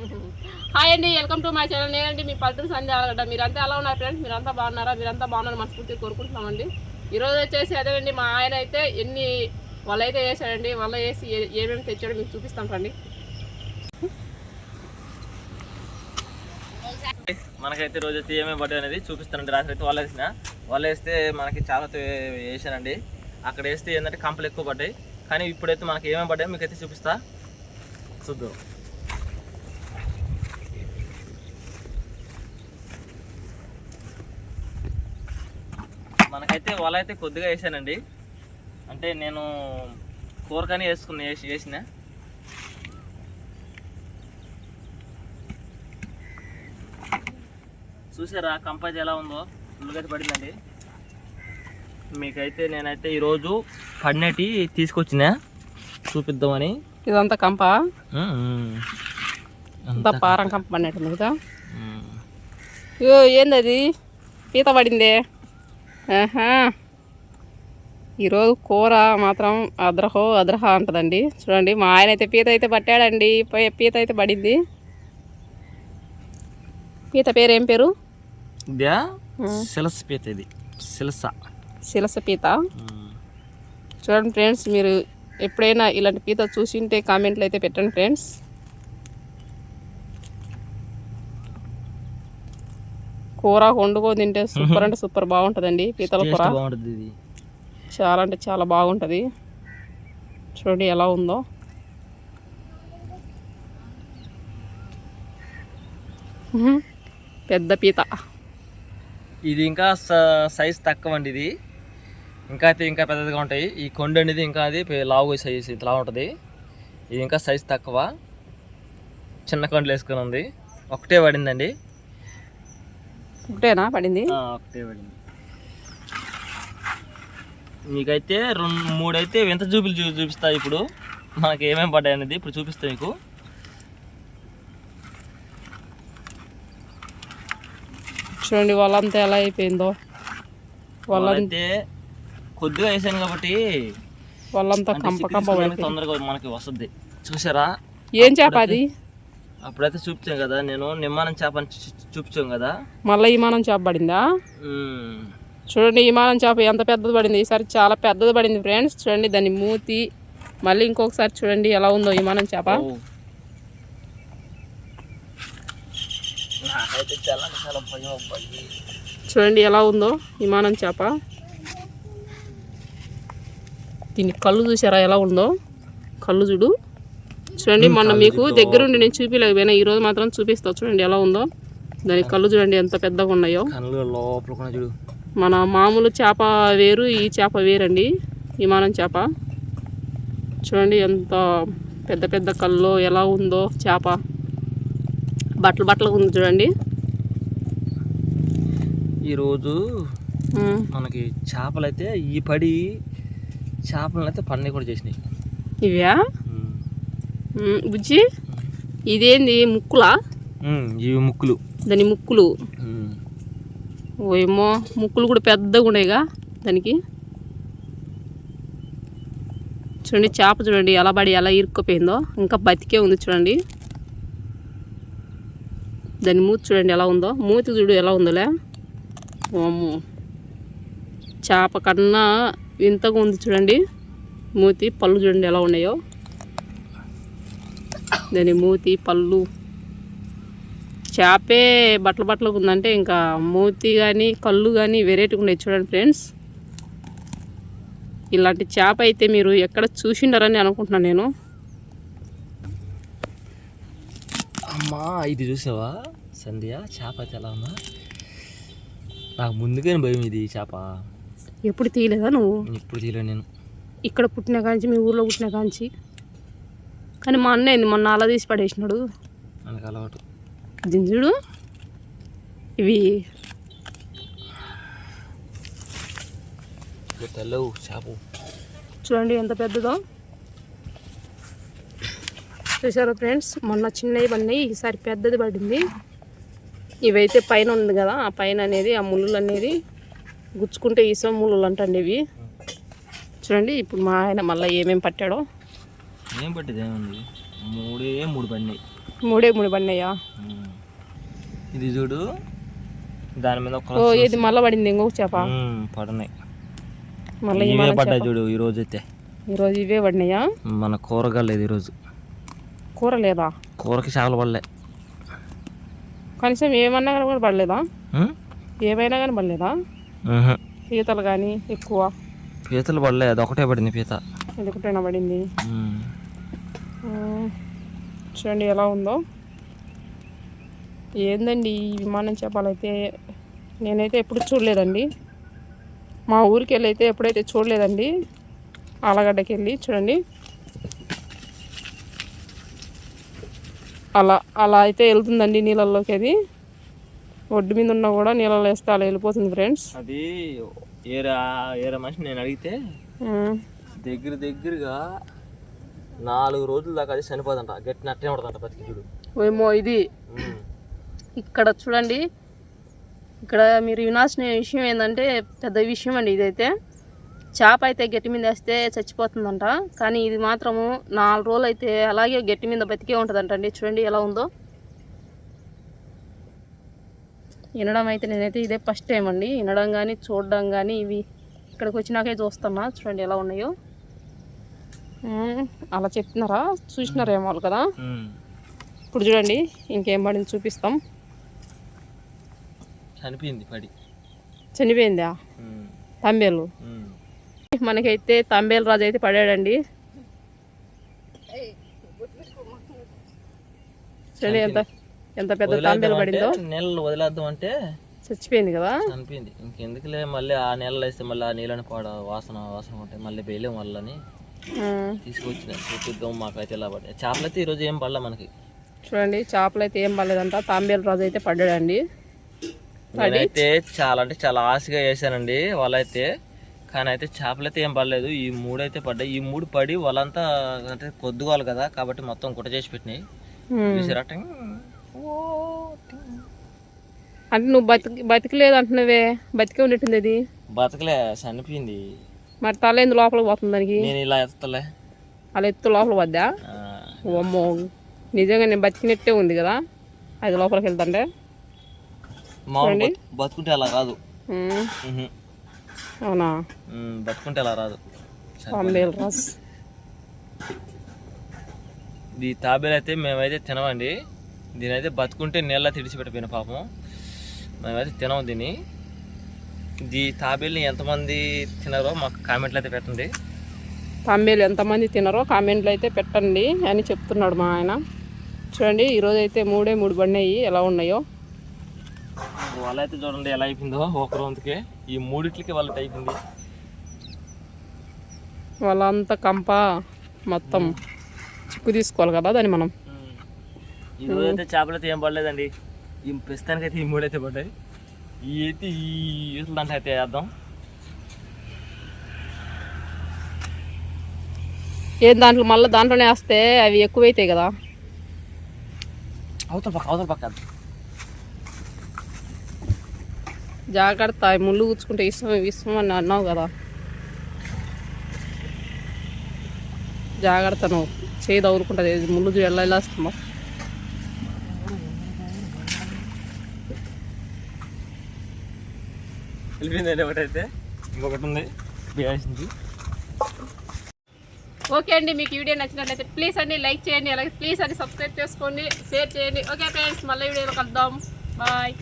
Hi అండి welcome to my channel. నేనండి మీ పల్లెటూరు సంధ్య అలగడ్డ మీరంతా ఎలా ఉన్నారు ఫ్రెండ్స్ మీరంతా బాగున్నారా? మీరంతా బాగున్నారు మనస్ఫూర్తి కోరుకుంటున్నామండి. ఈరోజు వచ్చేసి అదేనండి మా ఆయన అయితే ఎన్ని వల అయితే వేసాడండి వల్ల వేసి ఏ- ఏమేమి తెచ్చాడో మీకు చూపిస్తాం రండి. మనకైతే రోజు అయితే ఏమేమి పడ్డాయి అనేది చూపిస్తానండి. రాత్రి అయితే వాళ్ళు వేసిన. వాళ్ళు వేస్తే మనకి చాలా వేసానండి అక్కడ వేస్తే ఏంటంటే కంపలు ఎక్కువ పడ్డాయి. కానీ ఇప్పుడైతే మనకి ఏమేమి పడ్డాయో మీకు అయితే చూపిస్తా. చూద్దాం. మనకైతే వల అయితే కొద్దిగా వేసానండి. అంటే నేను కూరకని వేసుకుని వేసి వేసిన. చూసారా కంపైజ్ ఎలా ఉందో? ఫుల్గా పడిందండి. మీకైతే నేనైతే ఈరోజు పడినటి తీసుకొచ్చిన. చూపిద్దామని. ఇదంతా కంప. అంతా పారం కంప కదా. అయ్యో ఏంది అది పీత పడిందే. ఆహా. ఈరోజు కూర మాత్రం అద్రహో అద్రహ అంటదండి. చూడండి మా ఆయన అయితే పీత అయితే పట్టాడండి. పీత అయితే పడింది. పీత పేరు ఏం పేరు సిలస పీత ఇది. సిలస శిలస పీత. చూడండి ఫ్రెండ్స్ మీరు ఎప్పుడైనా ఇలాంటి పీత చూసింటే కామెంట్లు అయితే పెట్టండి ఫ్రెండ్స్. కూర వండుకొని తింటే సూపర్ అంటే సూపర్ బాగుంటుందండి పీతల కూర. చాలా అంటే చాలా బాగుంటుంది. చూడండి ఎలా ఉందో. పెద్ద పీత. ఇది ఇంకా సైజ్ తక్కువ అండి ఇది. ఇంకా అయితే ఇంకా పెద్దదిగా ఉంటాయి. ఈ కొండ అనేది ఇంకా అది లావు సైజ్ ఇట్లా ఉంటుంది. ఇది ఇంకా సైజ్ తక్కువ. చిన్న కొండలు వేసుకొని ఉంది. ఒకటే పడిందండి. ఒకటేనా పడింది? ఒకటే పడింది. మీకైతే రెండు మూడైతే వింత చూపులు చూ చూపిస్తా ఇప్పుడు. మనకి ఏమేమి పడ్డాయి అనేది ఇప్పుడు చూపిస్తా మీకు. చూడండి వాళ్ళంతా ఎలా అయిపోయిందో. వాళ్ళ వాళ్ళైతే కొద్దిగా వేసాను కాబట్టి వాళ్ళంతా కంప కంప తొందరగా మనకి వస్తుంది. చూసారా? ఏం చేప అది? అప్పుడైతే చూపించాం కదా నేను నిమ్మానం చేపని చూ- చూపించాం కదా. మళ్ళీ విమానం చేప పడిందా. చూడండి విమానం చేప ఎంత పెద్దది పడింది. ఈసారి చాలా పెద్దది పడింది ఫ్రెండ్స్. చూడండి దాని మూతి. మళ్ళీ ఇంకొకసారి చూడండి ఎలా ఉందో విమానం చేప. చూడండి ఎలా ఉందో విమానం చేప. దీని కళ్ళు చూసారా ఎలా ఉందో? కళ్ళు చూడు. చూడండి మొన్న మీకు దగ్గరుండి నేను చూపించలేకపోయినా ఈరోజు మాత్రం చూపిస్తా. చూడండి ఎలా ఉందో. దాని కళ్ళు చూడండి ఎంత పెద్దగా ఉన్నాయో. మన మామూలు చేప వేరు ఈ చేప వేరండి. విమానం చేప. చూడండి ఎంత పెద్ద పెద్ద కళ్ళు ఎలా ఉందో చేప. బట్టలు బట్టలు ఉంది చూడండి. ఈరోజు మనకి చేపలు అయితే ఈ పడి చేపలను అయితే పన్నీ కూడా చేసినాయి. ఇవ్యా బుజ్జి ఇదేంది ముక్కులా. ఇవి ముక్కులు. దాని ముక్కులు. ఓయేమో ముక్కులు కూడా పెద్దగా ఉన్నాయిగా దానికి. చూడండి చేప చూడండి ఎలా పడి ఎలా ఇరుక్కుపోయిందో. ఇంకా బతికే ఉంది చూడండి. దాని మూతి చూడండి ఎలా ఉందో. మూతి చూడు ఎలా ఉందోలే. ఓమ్మో చేప కన్నా వింతగా ఉంది చూడండి. మూతి పళ్ళు చూడండి ఎలా ఉన్నాయో. దాని మూతి పళ్ళు. చేపే బట్టలు బట్టలు ఉందంటే ఇంకా మూతి కానీ కళ్ళు కానీ వెరైటీగా ఉన్నాయి చూడండి ఫ్రెండ్స్ ఇలాంటి చేప అయితే మీరు ఎక్కడ చూసిండారని అనుకుంటున్నాను నేను. అమ్మా ఇది చూసావా? సంధ్య చేప అయితే ఎలా ఉందా? నాకు ముందుగానే భయం ఇది చేప. ఎప్పుడు తీయలేదా నువ్వు? ఇప్పుడు తీయలేను నేను. ఇక్కడ పుట్టిన కాంచి మీ ఊర్లో పుట్టిన కాంచి. కానీ మా అన్న ఏంది మొన్న అలా తీసి పడేసినాడు. అలవాటు. చూడు. ఇవి చూడండి ఎంత పెద్దదో. చూసారు ఫ్రెండ్స్? మొన్న చిన్నవి పడినాయి ఈసారి పెద్దది పడింది. ఇవైతే పైన ఉంది కదా ఆ పైన అనేది ఆ ముళ్ళు అనేది గుచ్చుకుంటే ఇసం ముళ్ళు అంటండి ఇవి. చూడండి ఇప్పుడు మా ఆయన మళ్ళీ ఏమేమి పట్టాడో. ఏం పట్టింది ఏముంది మూడే మూడు పడినాయి. మూడే మూడు పడినాయా? ఇది చూడు దాని మీద ఓ ఇది మళ్ళీ పడింది ఇంకొక చేప. పడినాయి. మళ్ళీ ఇవే పడ్డాయి చూడు ఈ రోజు అయితే. ఈరోజు ఇవే పడినాయా? మన కూరగా లేదు ఈరోజు. కూర లేదా? కూరకి చేపలు పడలే. కనీసం ఏమన్నా కానీ కూడా పడలేదా? ఏమైనా కానీ పడలేదా. పీతలు కానీ ఎక్కువ. పీతలు పడలే అది ఒకటే పడింది పీత. ఎందుకంటేనా పడింది? చూడండి ఎలా ఉందో. ఏందండి ఈ విమానం చేపాలైతే? నేనైతే ఎప్పుడు చూడలేదండి. మా ఊరికి వెళ్ళి అయితే ఎప్పుడైతే చూడలేదండి. ఆలగడ్డకి వెళ్ళి చూడండి. అలా అలా అయితే వెళ్తుందండి నీళ్ళల్లోకి అది ఒడ్డు మీద ఉన్నా కూడా నీళ్ళలో వేస్తే అలా వెళ్ళిపోతుంది ఫ్రెండ్స్. అది ఏరా ఏరా మనిషి నేను అడిగితే దగ్గర దగ్గరగా నాలుగు రోజుల దాకా అది చనిపోదంట. గట్టి నట్టే ఉంటుందంట బతికి చూడు. ఏమో ఇది. ఇక్కడ చూడండి. ఇక్కడ మీరు వినాల్సిన విషయం ఏంటంటే పెద్ద విషయం అండి ఇదైతే. చేప అయితే గట్టి మీద వేస్తే చచ్చిపోతుందంట. కానీ ఇది మాత్రము నాలుగు రోజులు అయితే అలాగే గట్టి మీద బతికే ఉంటుందంట అండి చూడండి ఎలా ఉందో. వినడం అయితే నేనైతే ఇదే ఫస్ట్ టైం అండి. వినడం కానీ చూడడం కానీ ఇవి ఇక్కడికి వచ్చినాకే చూస్తున్నా. చూడండి ఎలా ఉన్నాయో. అలా చెప్తున్నారా? చూసినారేమో వాళ్ళు కదా. ఇప్పుడు చూడండి ఇంకేం పడింది చూపిస్తాం. చనిపోయింది పడి. చనిపోయిందా. తంబేలు. మనకైతే తంబేలు రాజు అయితే పడాడండి. చూడండి ఎంత ఎంత పెద్ద తంబేలు పడిందో. నీళ్ళు వదిలేద్దాం అంటే చచ్చిపోయింది కదా? చనిపోయింది. ఇంకెందుకులే మళ్ళీ ఆ నీళ్ళు వేస్తే మళ్ళీ ఆ నీళ్ళని పాడ వాసన వాసన ఉంటాయి. మళ్ళీ వేయలేం వాళ్ళని. ఉమ్, తీసుకొచ్చిన చూపిద్దాం మాకైతే ఇలా పడ్డాయి. చేపలు అయితే ఈరోజు ఏం పడలే మనకి? చూడండి చేపలు అయితే ఏం పడలేదంట. తాంబేలు రాజు అయితే పడ్డాడండి. నేనైతే చాలా అంటే చాలా ఆశగా వేసానండి వాళ్ళైతే. కానీ అయితే చేపలు అయితే ఏం పడలేదు. ఈ మూడు అయితే పడ్డాయి. ఈ మూడు పడి వాళ్ళంతా అంటే కొద్దుకోవాలి కదా కాబట్టి మొత్తం కుట చేసి పెట్టినాయి. చూసారా. అంటే నువ్వు బతికి బతికలేదు అంటున్నావే. బతికే ఉండేటుంది అది. బతకలే చనిపోయింది. మరి తల ఎందుకు లోపలికి పోతుంది దానికి? నేను ఇలా ఎత్తలే. అలా ఎత్తు లోపల వద్దా ఆ, అమ్మో నిజంగా నేను బతికినట్టే ఉంది కదా. అది లోపలికి వెళ్తాంటే. బతుకుంటే అలా ఉహు. అవునా? బతుకుంటే అలా రాదు. రాజు ఈ తాబేలు అయితే మేమైతే తినమండి. దీనైతే బతుకుంటే నీళ్ళ తిడిచిపెట్టిపోయిన పాపం. మేమైతే తినము దీన్ని. ఈ తాబేల్ని ఎంతమంది తినారో మాకు కామెంట్లు అయితే పెట్టండి. తాంబేలు ఎంతమంది తినరో కామెంట్లు అయితే పెట్టండి అని చెప్తున్నాడు మా ఆయన. చూడండి ఈరోజు అయితే మూడే మూడు పడినాయి. ఎలా ఉన్నాయో? వాళ్ళ అయితే చూడండి ఎలా అయిపోయిందో ఒక రోజుకి ఈ మూడిట్లకి వాళ్ళకి అయిపోయింది వాళ్ళంతా కంప మొత్తం చిక్కు తీసుకోవాలి కదా దాన్ని మనం. ఈ రోజు అయితే చేపలు అయితే ఏం పడలేదండి. ఈ ప్రస్తుతానికి అయితే ఈ మూడైతే పడ్డాయి. ఈ అయితే ఈ ఈతల దాంట్లో అయితే వేద్దాం ఏం దాంట్లో మళ్ళీ దాంట్లోనే వేస్తే అవి ఎక్కువైతాయి కదా. అవతల పక్క అవతల పక్క. జాగ్రత్త అవి ముళ్ళు కూర్చుకుంటే ఇష్టం ఇష్టం అని అన్నావు కదా. జాగ్రత్త నువ్వు. చేయి తగులుకుంటుంది ముళ్ళు ఎలా వెళ్ళేస్తున్నావు వెళ్ళిపోయిందండి ఒకటైతే. ఇంకొకటి ఉంది. వేయాల్సింది ఓకే అండి మీకు వీడియో నచ్చినట్లయితే ప్లీజ్ అండి లైక్ చేయండి అలాగే ప్లీజ్ అండి సబ్స్క్రైబ్ చేసుకోండి షేర్ చేయండి. ఓకే ఫ్రెండ్స్ మళ్ళీ వీడియోలో కలుద్దాం. బాయ్